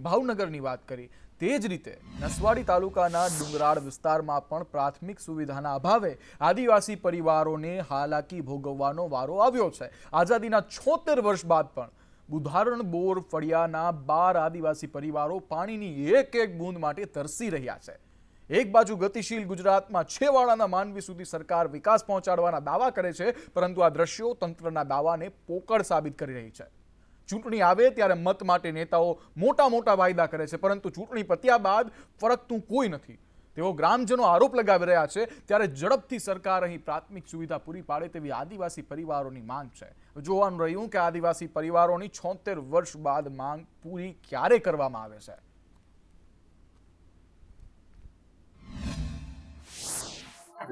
કરી ભાવનગરની વાત કરી. તે જ રીતે નસવાડી તાલુકાના ડુંગરાળ વિસ્તારમાં પણ પ્રાથમિક સુવિધાના અભાવે આદિવાસી પરિવારોને હાલાકી ભોગવવાનો વારો આવ્યો છે. આઝાદીના છોતેર વર્ષ બાદ પણ બુધારણ બોર ફળિયાના બાર આદિવાસી પરિવારો પાણીની એક એક બૂંદ માટે તરસી રહ્યા છે. એક બાજુ ગતિશીલ ગુજરાતમાં છેવાડાના માનવી સુધી સરકાર વિકાસ પહોંચાડવાના દાવા કરે છે, પરંતુ આ દ્રશ્યો તંત્રના દાવાને પોકળ સાબિત કરી રહી છે. ચૂંટણી આવે ત્યારે મત માટે નેતાઓ મોટા મોટા વાયદા કરે છે. પરંતુ ચૂંટણી પત્યા બાદ ફરકતું કોઈ નથી. તેઓ ગ્રામજનો આરોપ લગાવી રહ્યા છે, ત્યારે ઝડપથી સરકાર અહીં પ્રાથમિક સુવિધા પૂરી પાડે તેવી આદિવાસી પરિવારોની માંગ છે. જોવાનું રહ્યું કે આદિવાસી પરિવારોની છોતેર વર્ષ બાદ માંગ પૂરી ક્યારે કરવામાં આવે છે?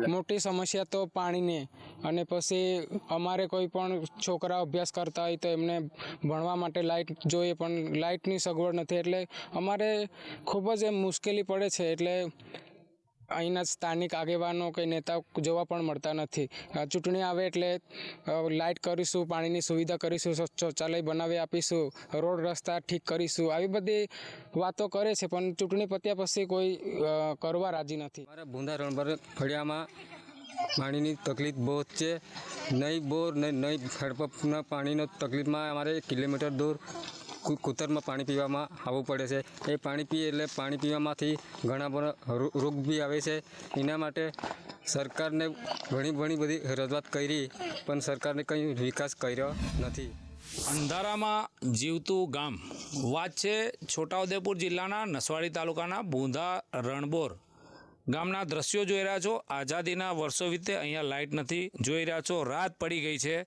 મોટી સમસ્યા તો પાણીની અને પછી અમારે કોઈ પણ છોકરા અભ્યાસ કરતા હોય તો એમને ભણવા માટે લાઇટ જોઈએ, પણ લાઇટની સગવડ નથી. એટલે અમારે ખૂબ જ એમ મુશ્કેલી પડે છે, એટલે અહીંના સ્થાનિક આગેવાનો કે નેતા જોવા પણ મળતા નથી. ચૂંટણી આવે એટલે લાઇટ કરીશું, પાણીની સુવિધા કરીશું શૌચાલય બનાવી આપીશું, રોડ રસ્તા ઠીક કરીશું, આવી બધી વાતો કરે છે, પણ ચૂંટણી પત્યા પછી કોઈ કરવા રાજી નથી. મારા ભૂંડા રણભર ફળિયામાં પાણીની તકલીફ બહુ જ છે. નહીં બોર ને નહીં હેડપંપના પાણીનો તકલીફમાં અમારે કિલોમીટર દૂર કૂતરમાં પાણી પીવામાં આવવું પડે છે. એ પાણી પીએ એટલે પાણી પીવામાંથી ઘણા બધા રોગ બી આવે છે. એના માટે સરકારને ઘણી ઘણી બધી રજૂઆત કરી, પણ સરકારને કંઈ વિકાસ કર્યો નથી. અંધારામાં જીવતું ગામ. વાત છે છોટાઉદેપુર જિલ્લાના નસવાડી તાલુકાના બુંધા રણબોર. ગામના દ્રશ્યો જોઈ રહ્યા છો. આઝાદીના વર્ષો વીતે અહીંયા લાઇટ નથી. જોઈ રહ્યા છો, રાત પડી ગઈ છે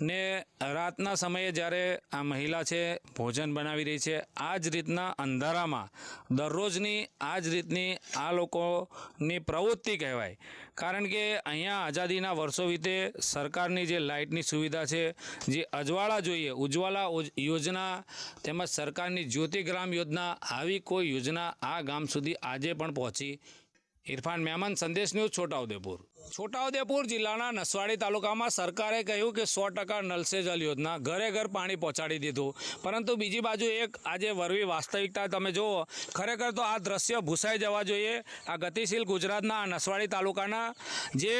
ને રાતના સમયે જ્યારે આ મહિલા છે ભોજન બનાવી રહી છે આ જ રીતના અંધારામાં, દરરોજની આ જ રીતની આ લોકોની પ્રવૃત્તિ કહેવાય. કારણ કે અહીંયા આઝાદીના વર્ષો વીતે સરકારની જે લાઇટની સુવિધા છે, જે અજવાળા જોઈએ, ઉજ્જવલા યોજના તેમજ સરકારની જ્યોતિગ્રામ યોજના, આવી કોઈ યોજના આ ગામ સુધી આજે પણ પહોંચી ઇરફાન મહેમાન સંદેશ ન્યૂઝ છોટાઉદેપુર. છોટાઉદેપુર જિલ્લાના નસવાડી તાલુકામાં સરકારે કહ્યું કે સો ટકા નલ સે જલ યોજના ઘરે ઘર પાણી પહોંચાડી દીધું. પરંતુ બીજી બાજુ એક આજે વરવી વાસ્તવિકતા તમે જુઓ, ખરેખર તો આ દ્રશ્ય ભૂસાઈ જવા જોઈએ. આ ગતિશીલ ગુજરાતના નસવાડી તાલુકાના જે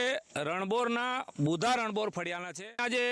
રણબોરના બુધા રણબોર ફળિયાના છે આ જે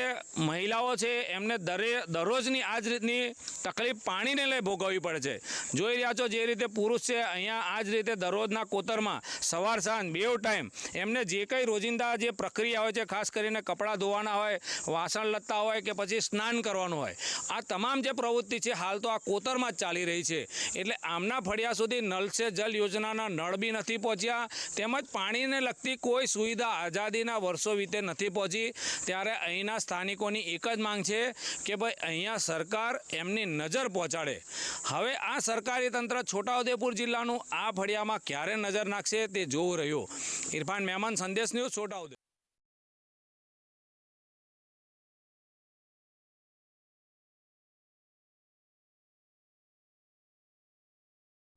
મહિલાઓ છે, એમને દરે દરરોજની આ જ રીતની તકલીફ પાણીને લઈ ભોગવવી પડે છે. જોઈ રહ્યા છો જે રીતે પુરુષ છે, અહીંયા આ જ રીતે દરરોજના કોતરમાં સવાર સાંજ, બેવ ટાઈમ. એમને જે કંઈ રોજિંદા જે પ્રક્રિયા હોય છે, ખાસ કરીને કપડાં ધોવાના હોય, વાસણ લત્તા હોય કે પછી સ્નાન કરવાનું હોય, આ તમામ જે પ્રવૃત્તિ છે, હાલ તો આ કોતરમાં જ ચાલી રહી છે. એટલે આમના ફળિયા સુધી નલ સે જલ યોજનાના નળ બી નથી પહોંચ્યા, તેમજ પાણીને લગતી કોઈ સુવિધા આઝાદીના વર્ષો વીતે નથી પહોંચી. ત્યારે અહીંના સ્થાનિકોની એક જ માંગ છે કે ભાઈ અહીંયા સરકાર એમની નજર પહોંચાડે. હવે આ સરકારી તંત્ર છોટાઉદેપુર જિલ્લાનું આ ફળિયામાં ક્યારે નજર નાખશે તે જોવું રહ્યું. ઇરફાન મહેમાન સંદેશ ન્યૂઝ છોટાઉદેપુર.